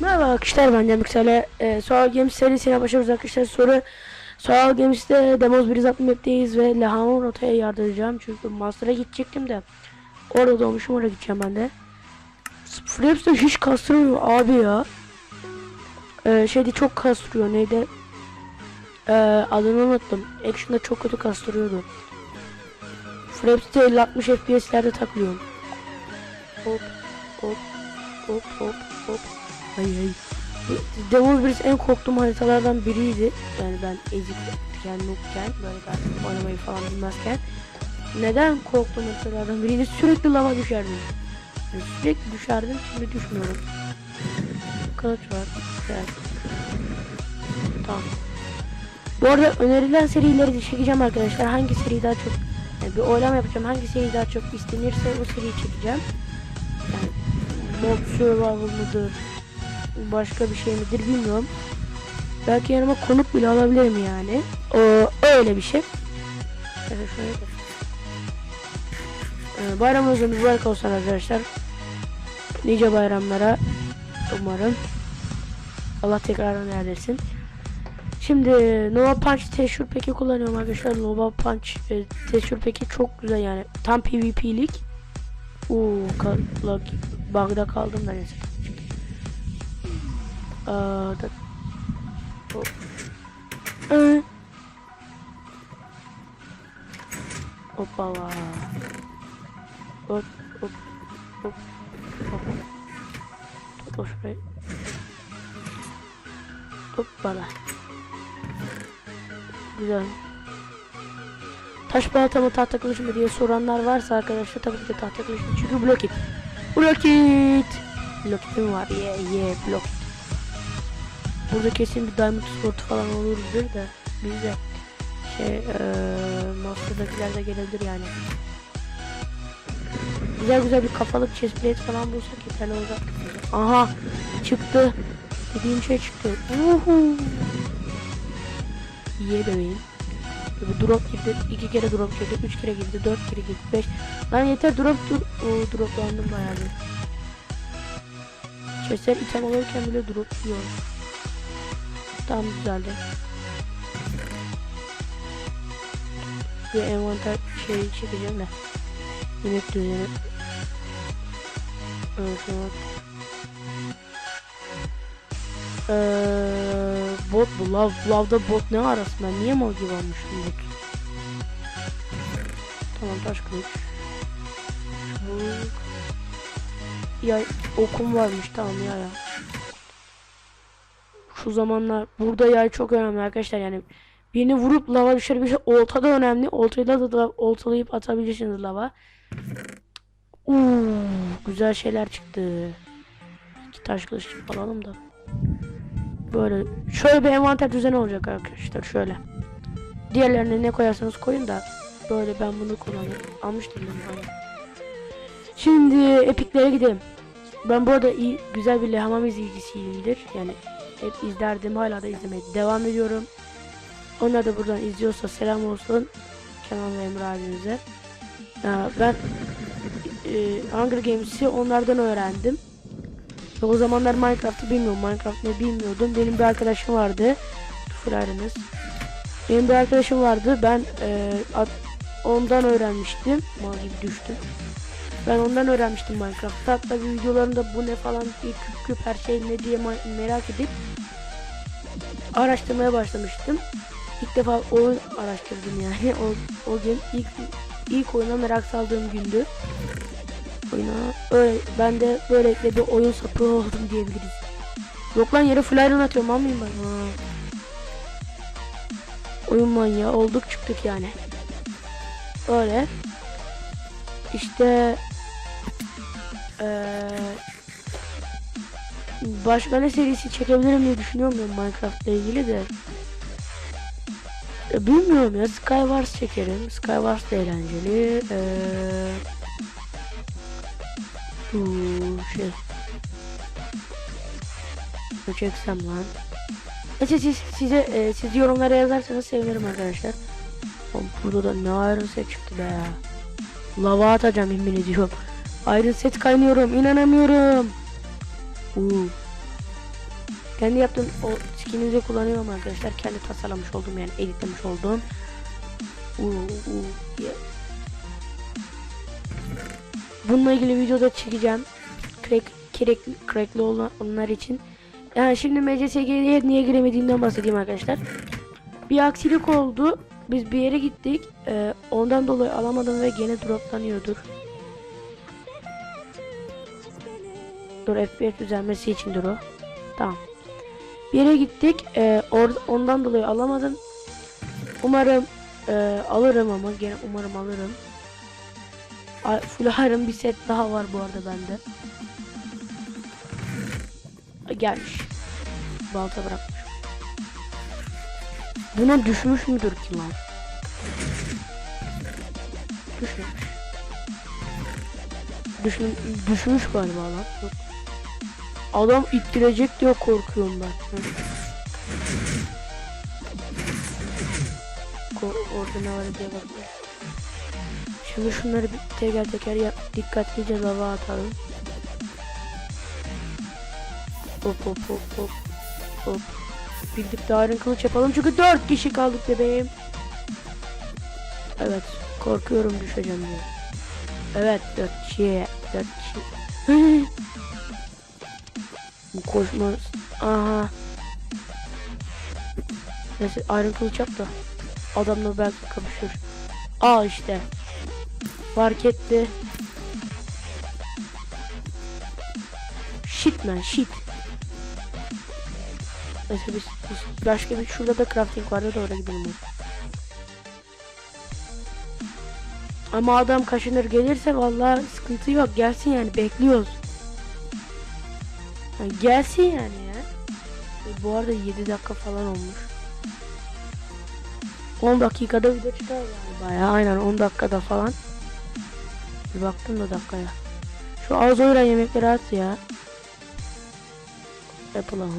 Merhaba arkadaşlar ben Cem Yüksel'e e, Soğal Games serisine başlıyoruz arkadaşlar. Soru Soğal Games'te Demos 160 map'teyiz ve Lehamon rotaya yardıracağım. Çünkü Master'a gidecektim de Orada doğmuşum oraya gideceğim ben de. Fraps de hiç kastırmıyor abi ya. E, Şeyde çok kastırıyor neydi? E, Adını unuttum. Action'da çok kötü kastırıyordu. Fraps'te 50-60 FPS'lerde takılıyorum Hop hop hop hop hop Ay ay. Devil Breeze en korktuğum haritalardan biriydi. Yani ben ezikken, nookken, böyle ben oynamayı falan bilmezken. Neden korktuğum haritalardan biriydi? Sürekli lava düşerdim. Yani sürekli düşerdim, şimdi düşmüyorum. Kılıç var. Evet. Tamam. Bu arada önerilen serileri de çekeceğim arkadaşlar. Hangi seri daha çok yani bir oylama yapacağım. Hangi seri daha çok istenirse o seriyi çekeceğim. Yani Mob Survival mıdır? Başka bir şey midir bilmiyorum. Belki yanıma konuk bile alabilirim yani. O öyle bir şey. Evet, şöyle. Ee, bayramınız mübarek olsun arkadaşlar. Nice bayramlara umarım. Allah tekrardan erdirsin. Şimdi Nova Punch Teşhur peki kullanıyorum arkadaşlar. Nova Punch e, Teşhur peki çok güzel yani. Tam PvP'lik. Uuu bug'da kaldım da neyse. Aa, da... Hop. Ee. Hoppala. Hop hop hop hop. Şurayı. Hoppala. Güzel. Taş balta mı tahta kılıç mı diye soranlar varsa arkadaşlar tabii ki de tahta kılıç mı? Çünkü blokit. Blokit. Blokitim var. Yeah yeah blokit. Burada kesin bir diamond sport falan olurdur da bizde şey ee, master'dakiler de gelebilir yani. Güzel güzel bir kafalık chestplate falan bulsak yeterli olacak. Aha çıktı. Dediğim şey çıktı. Uhu. Ye bebeğim. Drop girdi. iki kere drop girdi. Üç kere girdi. Dört kere girdi. Beş. Lan yeter drop dur. Oo droplandım bayağı bir. Chestler item alırken bile drop yiyor. Tam güzeldi. Bir envanter şey çekeceğim de. Yönet düzeni. Evet. Ee, bot bu lav lavda bot ne arası ben niye mal gibi almıştım bot tamam taş kılıç ya okum varmış tamam ya ya şu zamanlar burada yay çok önemli arkadaşlar. Yani birini vurup lava düşer bir şey olta da önemli. Oltayla da oltalayıp atabilirsiniz lava. Uuu güzel şeyler çıktı. İki taş kılıç alalım da. Böyle şöyle bir envanter düzeni olacak arkadaşlar şöyle. Diğerlerine ne koyarsanız koyun da böyle ben bunu kullanıyorum almıştım ben şimdi epiklere gidelim. Ben bu arada iyi güzel bir lehamam izleyicisiyimdir yani hep izlerdim hala da izlemeye devam ediyorum. Onlar da buradan izliyorsa selam olsun. Kenan ve Emre abimize. Ya ben e, Hunger Games'i onlardan öğrendim. Ve o zamanlar Minecraft'ı bilmiyorum Minecraft ne bilmiyordum. Benim bir arkadaşım vardı. Fırarınız benim bir arkadaşım vardı. Ben e, at, ondan öğrenmiştim. Mal gibi düştüm. Ben ondan öğrenmiştim Minecraft. Hatta bir videolarında bu ne falan diye küp küp her şey ne diye merak edip araştırmaya başlamıştım. İlk defa oyun araştırdım yani. O, o gün ilk ilk oyuna merak saldığım gündü. Oyuna öyle ben de böylelikle bir oyun sapığı oldum diyebiliriz. Yok lan yere flyron atıyorum almayayım ben. Ha. Oyun manyağı olduk çıktık yani. Öyle. İşte ee, başka ne serisi çekebilirim diye düşünüyorum ben Minecraft ile ilgili de. E, bilmiyorum ya Skywars çekerim. Skywars da eğlenceli. Ee, uu, şey. Çeksem lan. Neyse siz, size, e, siz yorumlara yazarsanız sevinirim arkadaşlar. Oğlum burada da ne ayrı set çıktı be. Lava atacağım yemin ediyorum. Iron set kaynıyorum. inanamıyorum. Uuu. Kendi yaptığım o skin'i de kullanıyorum arkadaşlar. Kendi tasarlamış olduğum yani editlemiş olduğum. Uu, uu, yeah. Bununla ilgili videoda çekeceğim. Crack, crack, crackli olan onlar için. Yani şimdi MCSG'ye niye giremediğimden bahsedeyim arkadaşlar. Bir aksilik oldu. Biz bir yere gittik. Ee, ondan dolayı alamadım ve gene droplanıyordur. Dur FPS düzelmesi içindir o. Tamam. Bir yere gittik. Ee, or- ondan dolayı alamadım. Umarım e, alırım ama gene umarım alırım. Full bir set daha var bu arada bende. Gelmiş. Balta bırakmış. Buna düşmüş müdür ki lan? Düşmemiş. Düşmüş, düşmüş galiba lan. Yok. Adam ittirecek diye korkuyorum ben. Orada ne var diye bakıyorum. Şimdi şunları teker teker yap, dikkatlice lava atalım. Hop hop hop hop hop. Daha iron kılıç yapalım çünkü 4 kişi kaldık bebeğim. Evet korkuyorum düşeceğim diye. Evet 4 kişi 4 kişi. Bu koşmaz. Aha. Neyse iron kılıç yap da. Adamla belki kapışır. Aa işte. Fark etti. Shit man shit. Neyse biz, biz başka bir şurada da crafting vardı da oraya gidelim. Ama adam kaşınır gelirse vallahi sıkıntı yok. Gelsin yani bekliyoruz. Yani gelsin yani ya. E, bu arada 7 dakika falan olmuş. 10 dakikada video çıkar galiba ya. Aynen 10 dakikada falan. Bir baktım da dakikaya. Şu az oyran yemekleri at ya. Apple ama.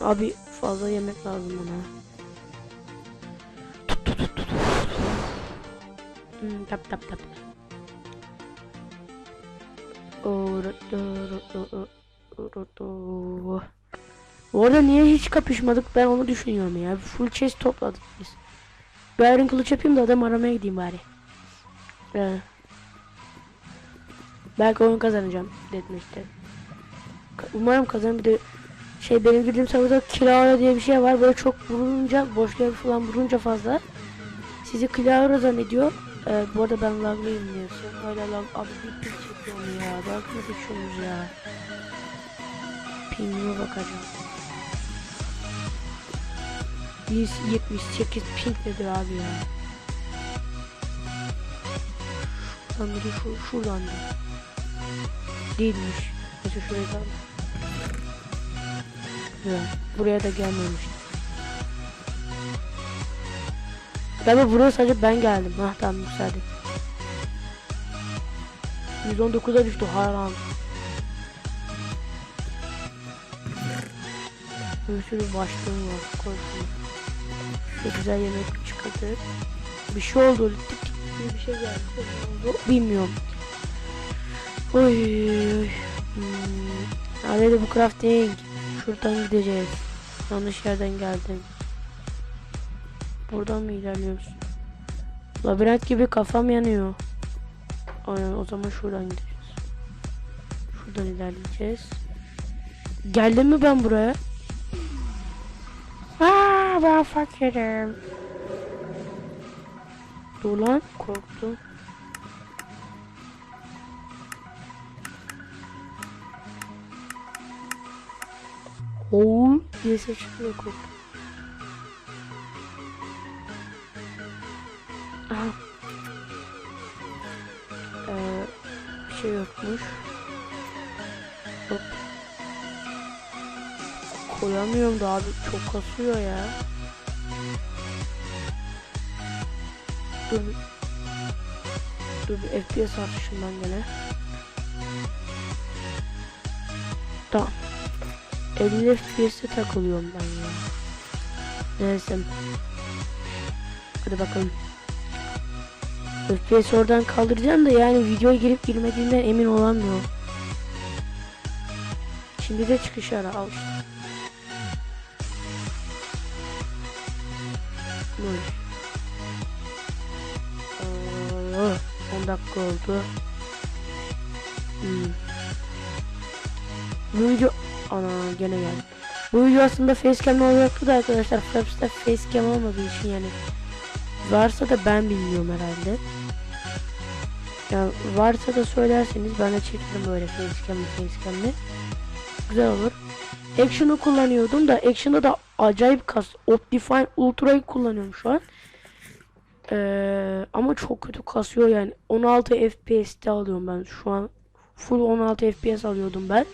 Abi fazla yemek lazım bana. Hmm, tap tap tap. Bu arada niye hiç kapışmadık ben onu düşünüyorum ya. Full chest topladık biz. Bir kılıç yapayım da adam aramaya gideyim bari. Ee, belki oyun kazanacağım demişti. Umarım kazanırım bir de şey benim bildiğim serverda Kilaura diye bir şey var. Böyle çok vurunca boş yer falan vurunca fazla sizi Kilaura zannediyor. Ee, bu arada ben laglıyım diyorsun. Hala lag abi bir ping çekiyorum ya. Lag mı geçiyorsunuz ya? Ping'ime bakacağım. 178 ping nedir abi ya? Şuradan biri şu, şuradan biri. Değilmiş. Şuraya da Güzel. Buraya da gelmemiştim. Galiba buraya sadece ben geldim. Hah tamam yükseldim. 119'a düştü haram. Bir sürü başlığım var. Korktum. Çok güzel yemek çıkardık. Bir şey oldu. Tık tık diye bir şey geldi. Bilmiyorum. Oy. oy. Hmm. Hadi bu crafting. Şuradan gideceğiz. Yanlış yerden geldim. Buradan mı ilerliyoruz? Labirent gibi kafam yanıyor. Aynen o zaman şuradan gideceğiz. Şuradan ilerleyeceğiz. Geldim mi ben buraya? Aa ben fakirim. Dur lan korktum. Oğul diye çıkıyor korktum. Ee, bir şey yokmuş. Hop. Koyamıyorum da abi çok kasıyor ya. Dur. Dur bir FPS artışından gene. Tamam. 50 FPS'e takılıyorum ben ya. Neyse. Hadi bakalım. FPS oradan kaldıracağım da yani videoya girip girmediğinden emin olamıyorum. Şimdi de çıkış ara al işte. Böyle. Aa, 10 dakika oldu. Hmm. Bu video ana gene geldi. Bu video aslında facecam olacaktı da arkadaşlar Fraps'ta facecam olmadığı için yani varsa da ben bilmiyorum herhalde. Yani varsa da söylerseniz ben de çekerim böyle facecam'lı facecam'lı. Güzel olur. Action'ı kullanıyordum da Action'da da acayip kas. Optifine Ultra'yı kullanıyorum şu an. Ee, ama çok kötü kasıyor yani. 16 FPS'te alıyorum ben şu an. Full 16 FPS alıyordum ben.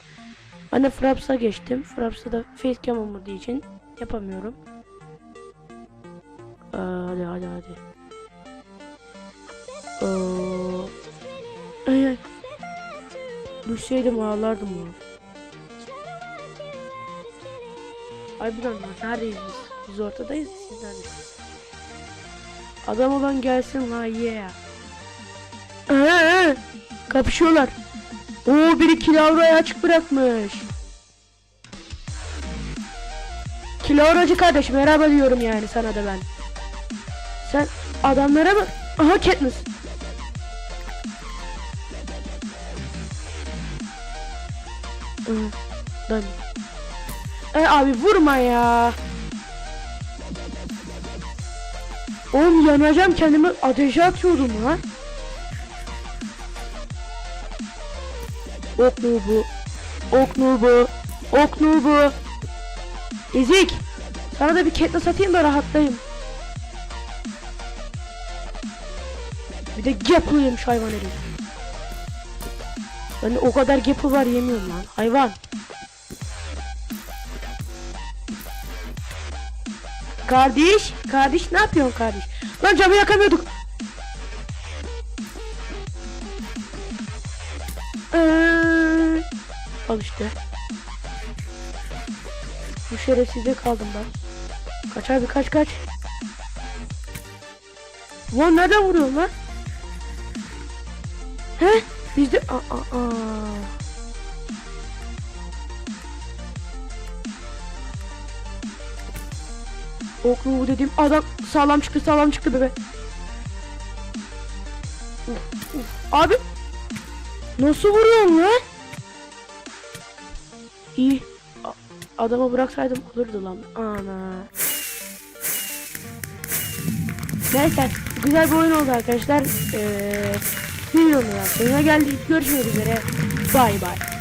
Hani Fraps'a geçtim. Fraps'ta da facecam olmadığı için yapamıyorum. Ee, hadi hadi hadi. Ee, Düşseydim ağlardım ya. Ay bir dakika neredeyiz biz? Biz ortadayız siz neredesiniz? Adam olan gelsin ha yeah. Ee, kapışıyorlar. Oo biri kilavrayı açık bırakmış. Kilavracı kardeş merhaba diyorum yani sana da ben. Sen adamlara bak. Aha Katniss. Dön. E abi vurma ya. Oğlum yanacağım kendimi ateşe atıyordum lan. Ok nubu. Ok nubu. Ok nubu. Ezik. Sana da bir Katniss atayım da rahatlayayım. Bir de Gapple yemiş hayvan herif. Ben o kadar Gapple var yemiyorum lan. Hayvan. Kardeş, kardeş ne yapıyorsun kardeş? Lan camı yakamıyorduk. Ee, al işte. Bu şerefsizde kaldım ben. Kaç abi kaç kaç. Lan nereden vuruyorsun lan? He? Bizde... Aa, aa. Oklu dediğim adam sağlam çıktı sağlam çıktı bebe. Uf, uf. Abi nasıl vuruyorsun lan? İyi. Adamı bıraksaydım olurdu lan. Ana. Neyse güzel bir oyun oldu arkadaşlar. Ee, videonun sonuna geldik. Görüşmek üzere. Bay bay.